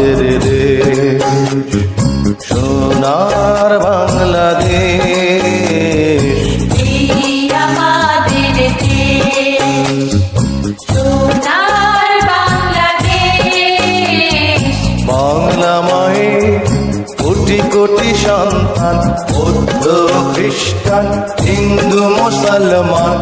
আমাদের দেশ সোনার বাংলাদেশ। কোটি কোটি সন্তান বৌদ্ধ খ্রিস্টান হিন্দু মুসলমান।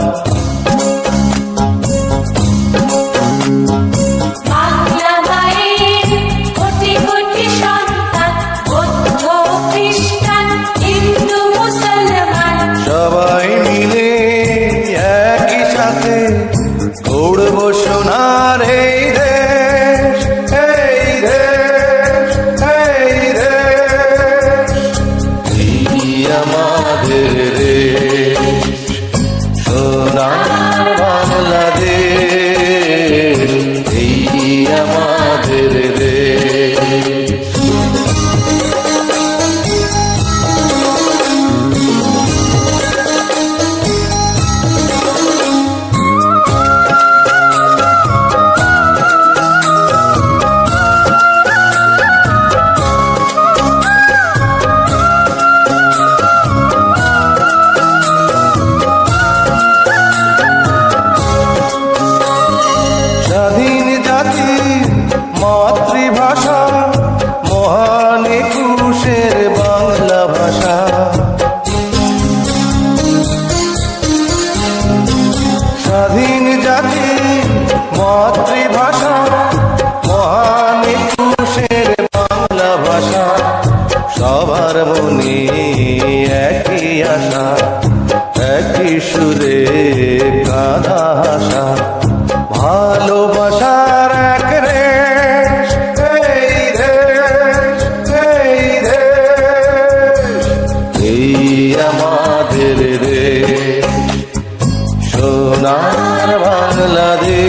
着我 জাতি মাতৃভাষা মহান পুরুষের বাংলা ভাষা সবার মনে একই আশা একই সুরে কাঁধা আশা നാരവാങ്ങലേ